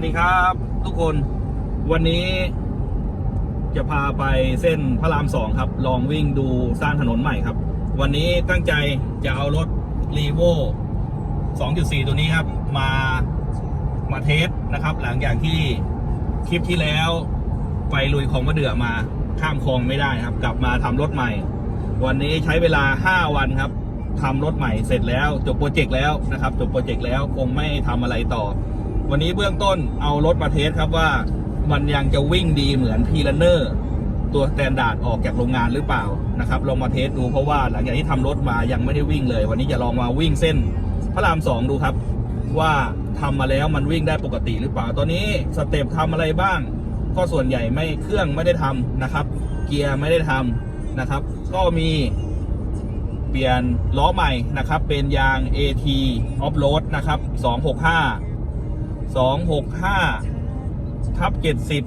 วัสดีครับ ทุกคนวันนี้จะพาไปเส้นพระรามสองครับ ลองวิ่งดูสร้างถนนใหม่ครับ วันนี้ตั้งใจจะเอารถรีโว2.4 ตัวนี้ครับ มามาเทสนะครับ หลังจากที่คลิปที่แล้ว ไปลุยของมะเดื่อมาข้ามคลองไม่ได้ครับ กลับมาทำรถใหม่ วันนี้ใช้เวลา 5 วันครับทำรถใหม่เสร็จแล้วจบโปรเจกต์แล้วนะครับจบโปรเจกต์แล้วคงไม่ทำอะไรต่อ วันนี้เบื้องต้นเอารถมาเทสครับว่ามันยังจะวิ่งดีเหมือนพีลันเนอร์ตัวสแตนดาร์ดออกจากโรงงานหรือเปล่านะครับลองมาเทสดูเพราะว่าหลังจากที่ทำรถมายังไม่ได้วิ่งเลย วันนี้จะลองมาวิ่งเส้นพระรามสองดูครับ ว่าทำมาแล้วมันวิ่งได้ปกติหรือเปล่าตอนนี้สเต็ปทำอะไรบ้าง ก็ส่วนใหญ่ไม่เครื่องไม่ได้ทำนะครับ เกียร์ไม่ได้ทำนะครับ ก็มีเปลี่ยนล้อใหม่นะครับ เป็นยาง AT Off Road นะครับ 265 265ทับ70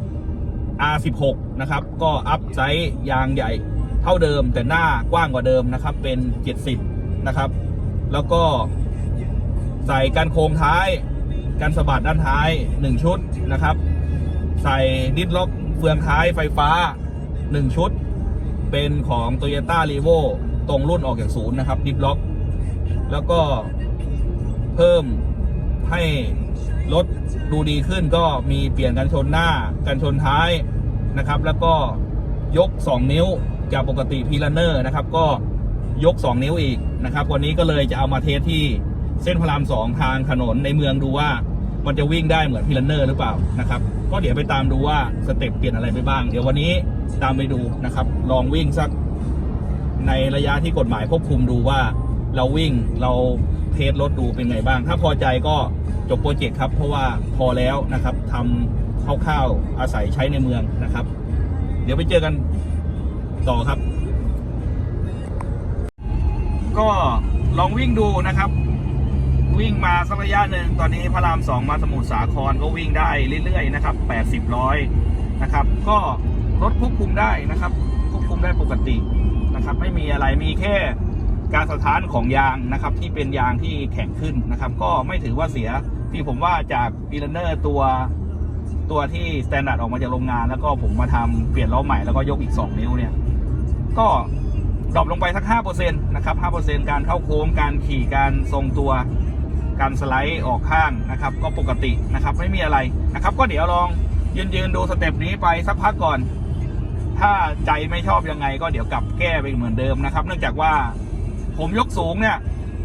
R16 นะครับ ก็อัพไซส์ยางใหญ่เท่าเดิมแต่หน้ากว้างกว่าเดิมนะครับ เป็น 70 นะครับ แล้วก็ใส่กันโครงท้ายกันสะบัดด้านท้าย 1 ชุดนะครับ ใส่ดิสล็อกเฟืองท้ายไฟฟ้า 1 ชุด เป็นของ Toyota r e v o ตรงรุ่นออกจากศูนย์นะครับดิสล็อก แล้วก็เพิ่ม ให้รถดูดีขึ้นก็มีเปลี่ยนกันชนหน้ากันชนท้ายนะครับ แล้วก็ยก 2 นิ้วจากปกติพีลันเนอร์นะครับ ก็ยก 2 นิ้วอีกนะครับ วันนี้ก็เลยจะเอามาเทสที่เส้นพระรามสองทางถนนในเมืองดูว่ามันจะวิ่งได้เหมือนพีลันเนอร์หรือเปล่านะครับ ก็เดี๋ยวไปตามดูว่าสเต็ปเปลี่ยนอะไรไปบ้าง เดี๋ยววันนี้ตามไปดูนะครับ ลองวิ่งสักในระยะที่กฎหมายควบคุมดูว่าเราวิ่งเราเทสรถดูเป็นไงบ้าง ถ้าพอใจก็ จบโปรเจกต์ครับ เพราะว่าพอแล้วนะครับทำคร่าวๆอาศัยใช้ในเมืองนะครับ เดี๋ยวไปเจอกันต่อครับ ก็ลองวิ่งดูนะครับ วิ่งมาสักระยะหนึ่งตอนนี้พระรามสองมาสมุทรสาครก็วิ่งได้เรื่อยๆนะครับแปดสิบร้อยนะครับ ก็รถควบคุมได้นะครับควบคุมได้ปกตินะครับ ไม่มีอะไรมีแค่การสะท้านของยางนะครับ ที่เป็นยางที่แข็งขึ้นนะครับ ก็ไม่ถือว่าเสีย ที่ผมว่าจากปีลเนอร์ตัวตัวที่สแตนดาร์ดออกมาจากโรงงาน แล้วก็ผมมาทำเปลี่ยนล้อใหม่แล้วก็ยกอีก 2 นิ้วเนี่ย ก็ดรอปลงไปสัก5%นะครับ5%การเข้าโค้งการขี่การทรงตัวการสไลด์ออกข้างนะครับ ก็ปกตินะครับไม่มีอะไรนะครับ ก็เดี๋ยวลองยืนยืนดูสเต็ปนี้ไปสักพักก่อน ถ้าใจไม่ชอบยังไง ก็เดี๋ยวกลับแก้ไปเหมือนเดิมนะครับ เนื่องจากว่าผมยกสูงเนี่ย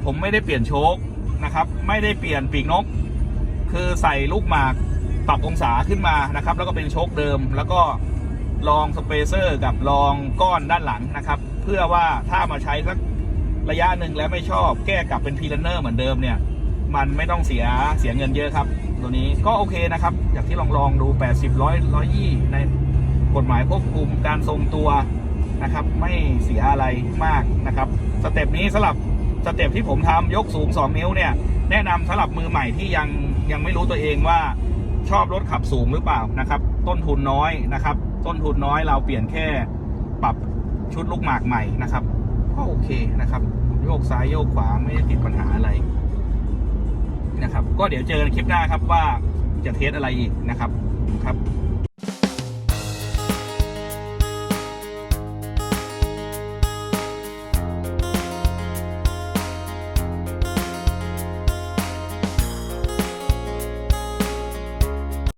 ผมไม่ได้เปลี่ยนโชคนะครับ ไม่ได้เปลี่ยนปีกนก คือใส่ลูกหมากปรับองศาขึ้นมานะครับ แล้วก็เป็นโชคเดิม แล้วก็ลองสเปเซอร์กับลองก้อนด้านหลังนะครับ เพื่อว่าถ้ามาใช้สักระยะหนึ่งแล้วไม่ชอบแก้กลับเป็นพีลันเนอร์เหมือนเดิมเนี่ย มันไม่ต้องเสียเสียเงินเยอะครับ ตัวนี้ก็โอเคนะครับ จากที่ลองลองดู 80 100 120 ในกฎหมายควบคุมการทรงตัวนะครับ ไม่เสียอะไรมากนะครับ สเต็ปนี้สำหรับ สเต็ปที่ผมทำยกสูง 2 นิ้วเนี่ย แนะนำสำหรับมือใหม่ที่ยังยังไม่รู้ตัวเองว่าชอบรถขับสูงหรือเปล่านะครับ ต้นทุนน้อยนะครับ ต้นทุนน้อยเราเปลี่ยนแค่ปรับชุดลูกหมากใหม่นะครับก็โอเคนะครับ โยกซ้ายโยกขวาไม่ได้ติดปัญหาอะไรนะครับ ก็เดี๋ยวเจอกันคลิปหน้าครับว่าจะเทสอะไรอีกนะครับครับ